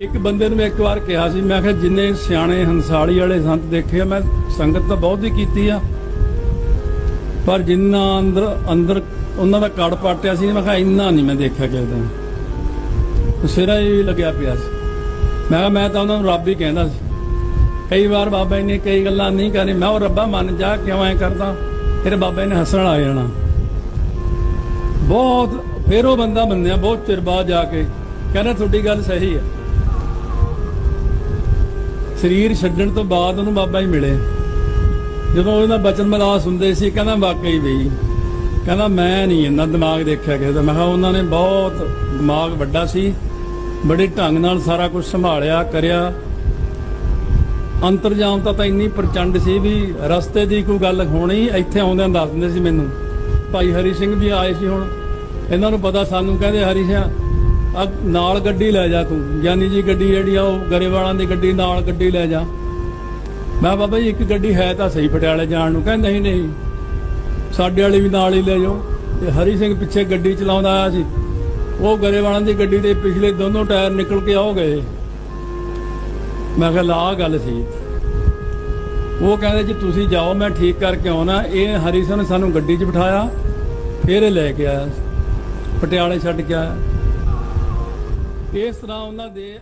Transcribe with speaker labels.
Speaker 1: ਇੱਕ ਬੰਦੇ ਨੂੰ ਮੈਂ ਇੱਕ ਵਾਰ ਕਿਹਾ ਸੀ, ਮੈਂ ਕਿਹਾ ਜਿੰਨੇ ਸਿਆਣੇ ਹੰਸਾਲੀ ਵਾਲੇ ਸੰਤ ਦੇਖੇ ਆ, ਮੈਂ ਸੰਗਤ ਤਾਂ ਬਹੁਤ ਹੀ ਕੀਤੀ ਆ। ਪਰ ਜਿੰਨਾ ਅੰਦਰ ਅੰਦਰ ਉਹਨਾਂ ਦਾ ਕੜ ਪਾਟਿਆ ਸੀ, ਮੈਂ ਕਿਹਾ ਇੰਨਾ ਨਹੀਂ ਮੈਂ ਦੇਖਿਆ ਕਿਸੇ ਦਿਨ। ਸਿਰਾ ਹੀ ਲੱਗਿਆ ਪਿਆ ਸੀ। ਮੈਂ ਕਿਹਾ ਮੈਂ ਤਾਂ ਉਹਨਾਂ ਨੂੰ ਰੱਬ ਹੀ ਕਹਿੰਦਾ ਸੀ। ਕਈ ਵਾਰ ਬਾਬਾ ਜੀ ਨੇ ਕਈ ਗੱਲਾਂ ਨਹੀਂ ਕਰਨੀ ਮੈਂ ਉਹ ਰੱਬਾ ਮੰਨ ਜਾ, ਕਿਉਂ ਐ ਕਰਦਾ? ਫਿਰ ਬਾਬਾ ਜੀ ਨੇ ਹੱਸਣ ਆ ਜਾਣਾ। ਬਹੁਤ, ਫਿਰ ਉਹ ਬੰਦਾ ਮੰਨਿਆ, ਬਹੁਤ ਚਿਰ ਬਾਅਦ ਜਾ ਕੇ, ਕਹਿੰਦਾ ਤੁਹਾਡੀ ਗੱਲ ਸਹੀ ਹੈ ਸਰੀਰ ਛੱਡਣ ਤੋਂ ਬਾਅਦ ਉਹਨੂੰ ਬਾਬਾ ਹੀ ਮਿਲੇ। ਜਦੋਂ ਉਹਦਾ ਬਚਨ ਮਲਾਸ ਹੁੰਦੇ ਸੀ, ਕਹਿੰਦਾ ਵਾਕਈ ਵੀ, ਕਹਿੰਦਾ ਮੈਂ ਨਹੀਂ ਇੰਨਾ ਦਿਮਾਗ ਦੇਖਿਆ ਕਿਸੇ ਦਾ। ਮੈਂ ਕਿਹਾ ਉਹਨਾਂ ਨੇ ਬਹੁਤ ਦਿਮਾਗ ਵੱਡਾ ਸੀ, ਬੜੇ ਢੰਗ ਨਾਲ ਸਾਰਾ ਕੁਝ ਸੰਭਾਲਿਆ, ਕਰਿਆ। ਅੰਤਰਜਾਮ ਤਾਂ ਤਾਂ ਇੰਨੀ ਪ੍ਰਚੰਡ ਸੀ ਵੀ ਰਸਤੇ ਦੀ ਕੋਈ ਗੱਲ ਹੋਣੀ ਇੱਥੇ ਆਉਂਦਿਆਂ ਦੱਸ ਦਿੰਦੇ ਸੀ ਮੈਨੂੰ। ਭਾਈ ਹਰੀ ਸਿੰਘ ਵੀ ਆਏ ਸੀ ਹੁਣ। ਇਹਨਾਂ ਨੂੰ ਪਤਾ ਸਾਨੂੰ ਕਹਿੰਦੇ, ਹਰੀ ਸਿੰਘ ਆ ਨਾਲ ਗੱਡੀ ਲੈ ਜਾ ਤੂੰ। ਗਿਆਨੀ ਜੀ ਗੱਡੀ ਜਿਹੜੀ ਆ ਉਹ ਗਰੇਵਾਲਾਂ ਦੀ ਗੱਡੀ ਨਾਲ ਗੱਡੀ ਲੈ ਜਾ। ਮੈਂ ਬਾਬਾ ਜੀ, ਇੱਕ ਗੱਡੀ ਹੈ ਤਾਂ ਸਹੀ ਪਟਿਆਲੇ ਜਾਣ ਨੂੰ। ਕਹਿੰਦੇ, ਨਹੀਂ ਨਹੀਂ। ਸਾਡੇ ਵਾਲੀ ਵੀ ਨਾਲ ਹੀ ਲੈ ਜਾਓ। ਤੇ ਹਰੀ ਸਿੰਘ ਪਿੱਛੇ ਗੱਡੀ ਚਲਾਉਂਦਾ ਆਇਆ ਸੀ। ਉਹ ਗਰੇਵਾਲਾਂ ਦੀ ਗੱਡੀ ਦੇ ਪਿਛਲੇ ਦੋਨੋਂ ਟਾਇਰ ਨਿਕਲ ਕੇ ਆਉ ਗਏ। ਮੈਂ ਕਿਹਾ, ਲਾ ਗੱਲ ਸੀ। ਉਹ ਕਹਿੰਦੇ ਜੀ, ਤੁਸੀਂ ਜਾਓ, ਮੈਂ ਠੀਕ ਕਰਕੇ ਆਉਣਾ। ਇਹ ਹਰੀ ਸਿੰਘ ਨੇ ਸਾਨੂੰ ਗੱਡੀ 'ਚ ਬਿਠਾਇਆ, ਫਿਰ ਲੈ ਕੇ ਆਇਆ। ਪਟਿਆਲੇ ਛੱਡ ਕੇ ਆਇਆ। ਇਸ ਤਰ੍ਹਾਂ ਉਹਨਾਂ ਦੇ